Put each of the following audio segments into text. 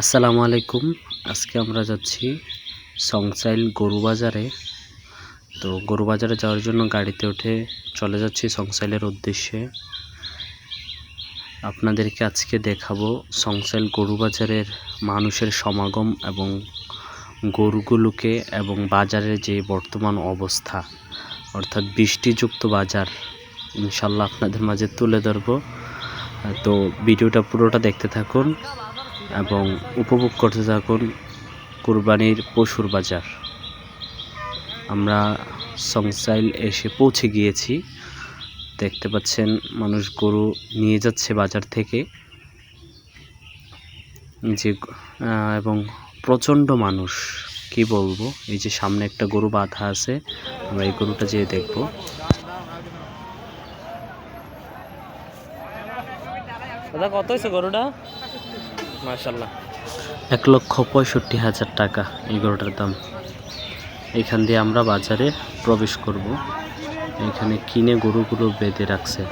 আসসালামু আলাইকুম। আজকে আমরা যাচ্ছি সংসাইল গরু বাজারে। তো গরু বাজারে যাওয়ার জন্য গাড়িতে উঠে চলে যাচ্ছি সংসাইলের উদ্দেশ্যে। আপনাদেরকে আজকে দেখাবো সংসাইল গরু বাজারের মানুষের সমাগম এবং গরুগুলোকে এবং বাজারের যে বর্তমান অবস্থা, অর্থাৎ বৃষ্টিযুক্ত বাজার ইনশাল্লাহ আপনাদের মাঝে তুলে ধরবো। তো ভিডিওটা পুরোটা দেখতে থাকুন। এবং উপভোগ করতে থাকুন কুরবানির পশুর বাজার। আমরা সংসাইল এসে পৌঁছে গিয়েছি। দেখতে পাচ্ছেন, মানুষ গরু নিয়ে যাচ্ছে বাজার থেকে। যে এবং প্রচণ্ড মানুষ, কি বলব? এই যে সামনে একটা গরু বাঁধা আছে, আমরা এই গরুটা যেয়ে দেখব। কত হয়েছে গরুটা? মাশাল্লাহ এক লক্ষ পঁয়ষট্টি হাজার টাকা এই গরুটার দাম। এখান দিয়ে আমরা বাজারে প্রবেশ করব। এখানে কিনে গরু গরুগুলো বেঁধে রাখছে।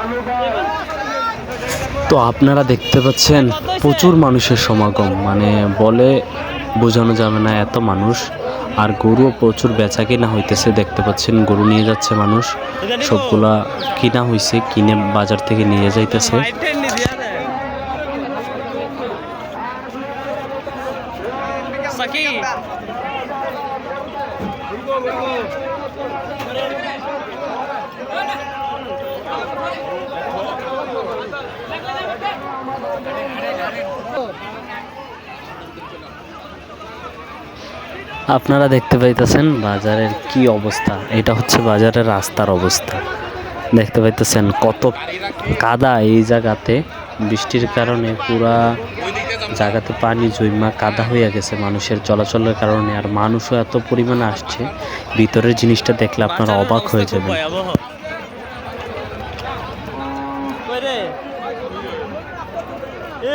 তুমি তো আপনারা দেখতে পাচ্ছেন প্রচুর মানুষের সমাগম। মানে বলে বোঝানো যাবে না এত মানুষ। আর গরুও প্রচুর বেচা কিনা হইতেছে, দেখতে পাচ্ছেন গরু নিয়ে যাচ্ছে মানুষ। সবগুলা কিনা হইছে, কিনে বাজার থেকে নিয়ে যাইতেছে। আপনারা দেখতে পাইতেছেন বাজারের কি অবস্থা? এটা হচ্ছে বাজারের রাস্তার অবস্থা। দেখতে পাইতেছেন কত কাদা এই জায়গাতে। বৃষ্টির কারণে পুরা জায়গাতে পানি জৈমা কাদা হয়ে গেছে মানুষের চলাচলের কারণে। আর মানুষও এত পরিমাণে আসছে। ভিতরের জিনিসটা দেখলে আপনারা অবাক হয়ে যাবেন ভয়াবহ কই রে এ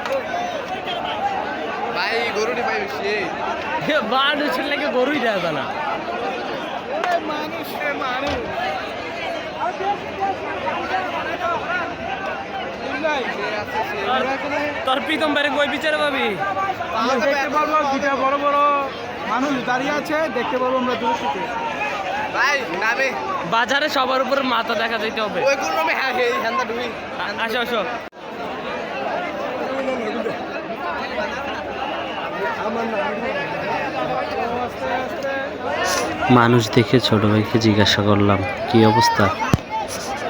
গরুটি বেশি মানুষের লাগে গরুই দেয় না। মানুষ মানুষ। তোর প্রীতম বাইরে কই বিচারে পাবি? দেখতে পারব দুটা বড় বড় মানুষ দাঁড়িয়ে আছে দেখতে পারব আমরা দূর থেকে। ভাই নামে। বাজারে সবার উপর মাথা দেখা যাইতে হবে। ওই কোন নামে? হ্যাঁ এই আসো আসো। মানুষ দেখে ছোট ভাইকে জিজ্ঞাসা করলাম কি অবস্থা?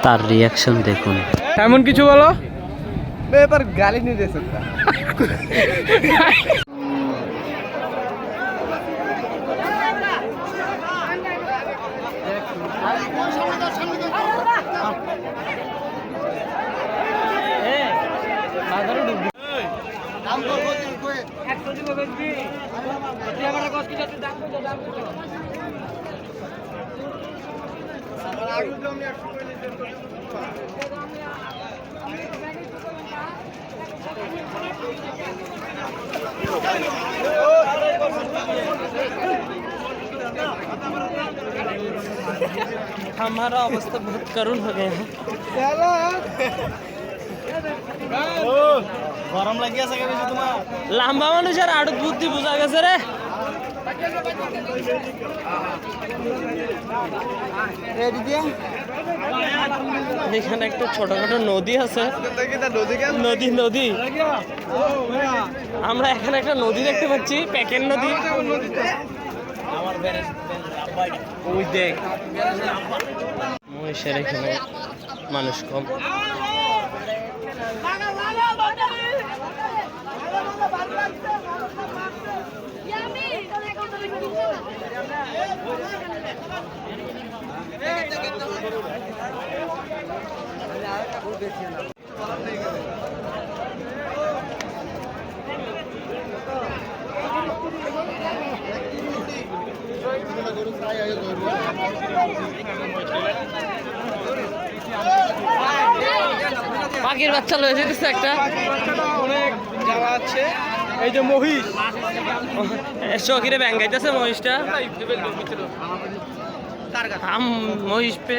তার রিয়াকশন দেখুন। এমন কিছু বলো? এবার গালি নিয়ে हमारा अवस्था बहुत करुण हो गया है। গরম লাগি আছে কে বেশি তোমার? লাম্বা মানুষের আড়ত বুদ্ধি বোঝা গেছে রে। এখানে একটা ছোটখাটো নদী আছে। নদী নদী নদী। আমরা এখানে একটা নদী দেখতে পাচ্ছি প্যাকের নদী। ওই দেখ। মহিষের এখানে মানুষ কম। পাখির বাচ্চা লয়ে যেতেছে একটা। অনেক জ্বালা আছে। এই যে মহিষ। শখিরে ব্যাঙ্গাইতেছে মহিষটা। আম মহিষ পে।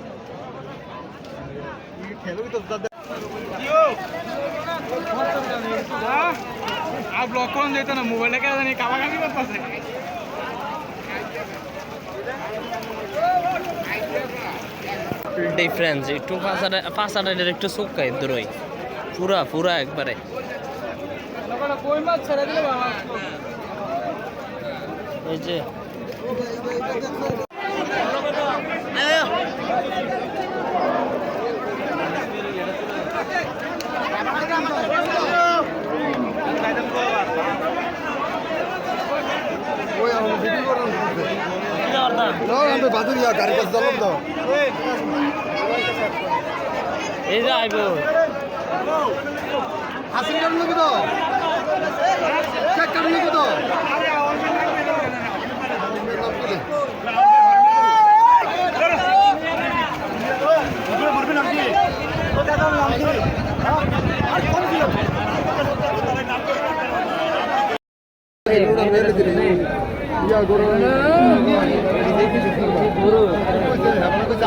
আর ব্লক করুন যেত না মোবাইলটা কেন জানি কামাকামি করতেছে ডিফারেন্স একটু পাঁচাটা পাঁচাটার একটু চোখা দূরই। পুরা পুরা একবারে। কই মাছ ছেড়ে দিলে বাবা এই যে গাড়ি কাছে যাব তো এই যে আইব হাসিন কাটুন নাকি তো চেক কাটুন নাকি তো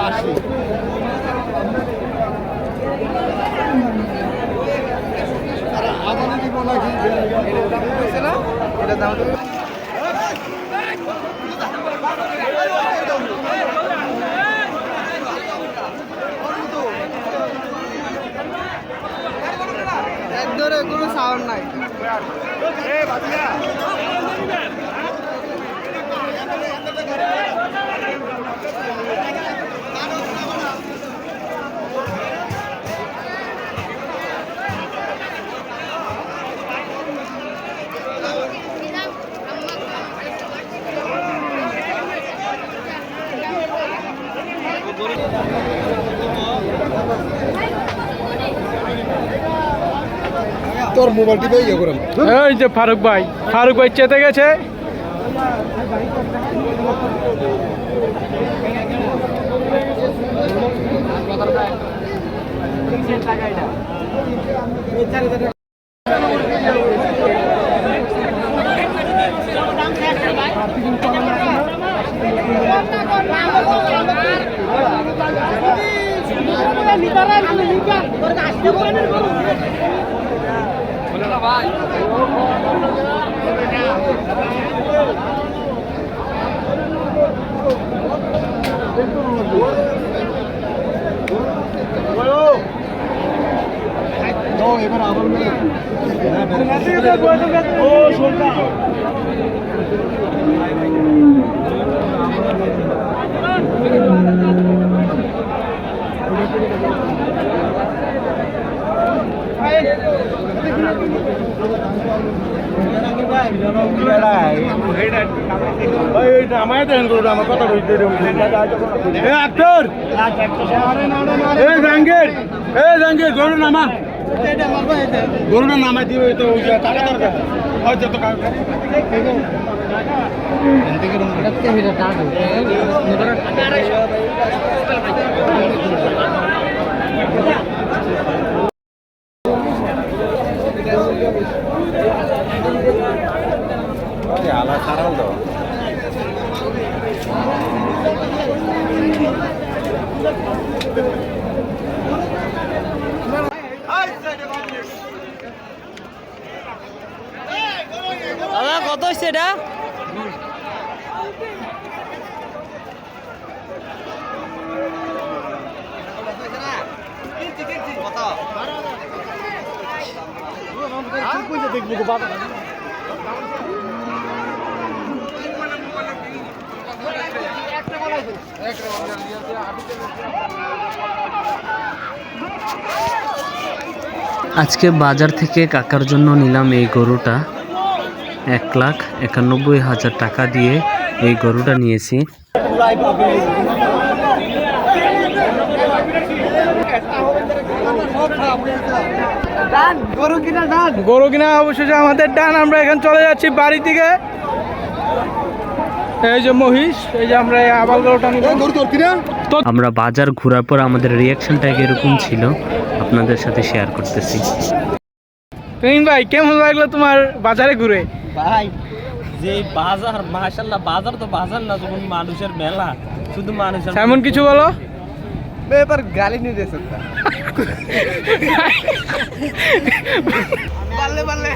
আসি আদানি দিব নাকি এটা দাম একদরে কোনো সাউন্ড নাই তোর মোবাইল টিপে ইয়ে করেন। এই যে ফারুক ভাই ফারুক ভাই চেতে গেছে। তো এবার আবার মেলে আমায় দেন করুন আমার কথা বলতে গরু নামা গরুটা নামাই দিবে তো টাকা দরকার সারাল তো দাদা কত এটা আজকে বাজার থেকে কাকার জন্য নিলাম এই গরুটা। এক লাখ একানব্বই হাজার টাকা দিয়ে এই গরুটা নিয়েছি। গরু কিনা অবশেষে আমাদের ডান আমরা এখন চলে যাচ্ছি বাড়ি থেকে। এই যে মহিষ এই যে আমরা এই আবাল গরুটা আমরা বাজার ঘোরার পর আমাদের রিয়াকশনটা এরকম ছিল আপনাদের সাথে শেয়ার করতেছি। ভাই কেমন লাগল তোমার বাজারে ঘুরে? ভাই যে বাজার মাশাল্লাহ বাজার তো বাজার না যখন মানুষের মেলা শুধু মানুষের এমন কিছু বলো? এবার গালি নিয়ে দিয়েছে পারলে পারলে